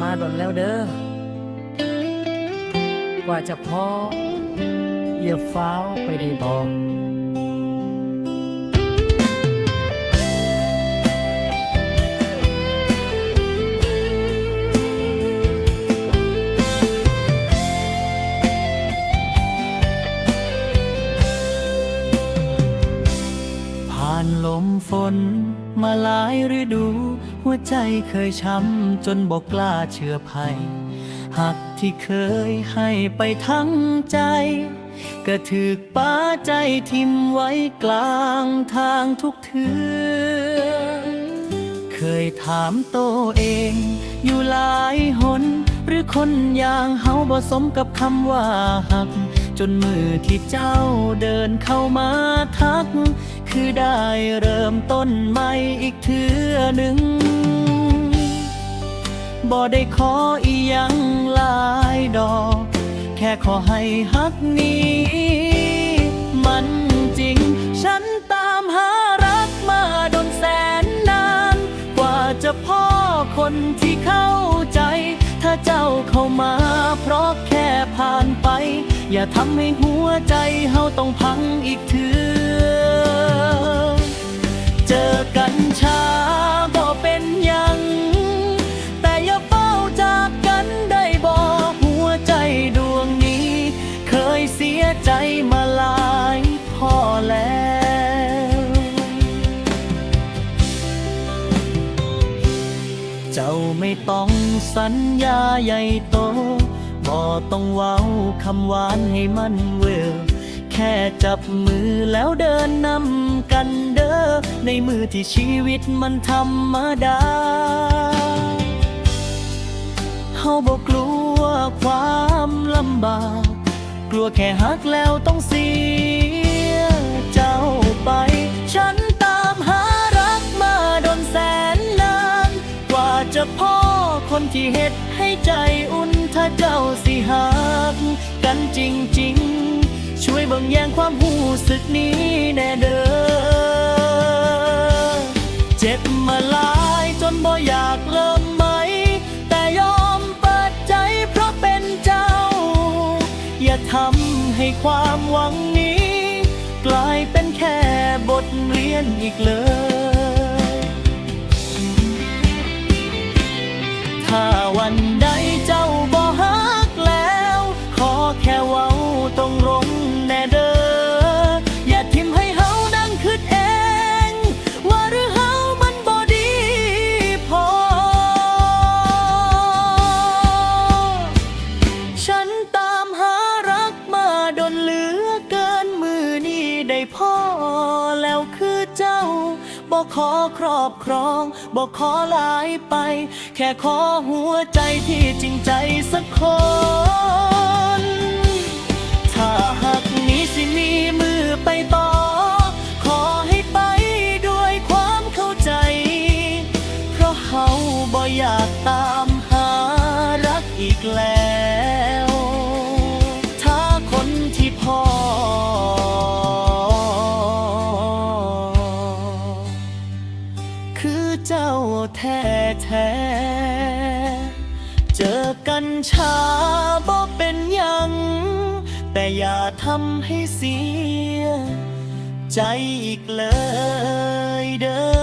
มาดนแล้วเด้อ กว่าจะพออย่าฟ้าวไปได้บอกผ่านลมฝนมาหลายฤดู หัวใจเคยช้ำจนบอกกล้าเชื่อภัย หักที่เคยให้ไปทั้งใจก็ถือป้าใจทิมไว้กลางทางทุกเทือเคยถามตัวเอง อยู่หลายหน หรือคนอย่างเฮาบ่สมกับคำว่าหัก จนมือที่เจ้าเดินเข้ามาทัก คือได้เริ่มต้นใหม่อีกเทื่อหนึ่งบ่ได้ขออีหยังหลายดอก แค่ขอให้ฮักนี้ มันจริง ฉันตามหารักมาโดนแสนนาน กว่าจะพ่อคนที่เข้าใจ ถ้าเจ้าเข้ามาเพราะแค่ผ่านไป อย่าทำให้หัวใจเฮาต้องพังอีกเถือเจอกันช้าบ่เป็นยัง แต่อย่าเฝ้าจากกันได้บอกหัวใจดวงนี้ เคยเสียใจมาหลายพอแล้ว เจ้าไม่ต้องสัญญาใหญ่โต บ่ต้องเว้าคำหวานให้มันเวลแค่จับมือแล้วเดินนำกันเด้อในมือที่ชีวิตมันธรรมดาเฮาบ่กลัวความลำบาก กลัวแค่หักแล้วต้องเสียเจ้าไป ฉันตามหารักมาโดนแสนนาน กว่าจะพ่อคนที่เฮ็ดให้ใจอุ่น ถ้าเจ้าสิหักกันจริงๆ ช่วยบ่งแยงความหูสึกนี้แน่เด้อ เจ็บมาหลายจนบ่อยากเริ่มไหมแต่ยอมเปิดใจเพราะเป็นเจ้า อย่าทำให้ความหวังนี้ กลายเป็นแค่บทเรียนอีกเลยถ้าวันใด ขอครอบครอง บอกขอหลายไป แค่ขอหัวใจที่จริงใจสักคน ถ้าหากนี้สิมีมือไปต่อ ขอให้ไปด้วยความเข้าใจ เพราะเขาบ่อยากตาม แท้แท้เจอกันช้าบ่เป็นยัง แต่อย่าทำให้เสีย ใจอีกเลยเด้อ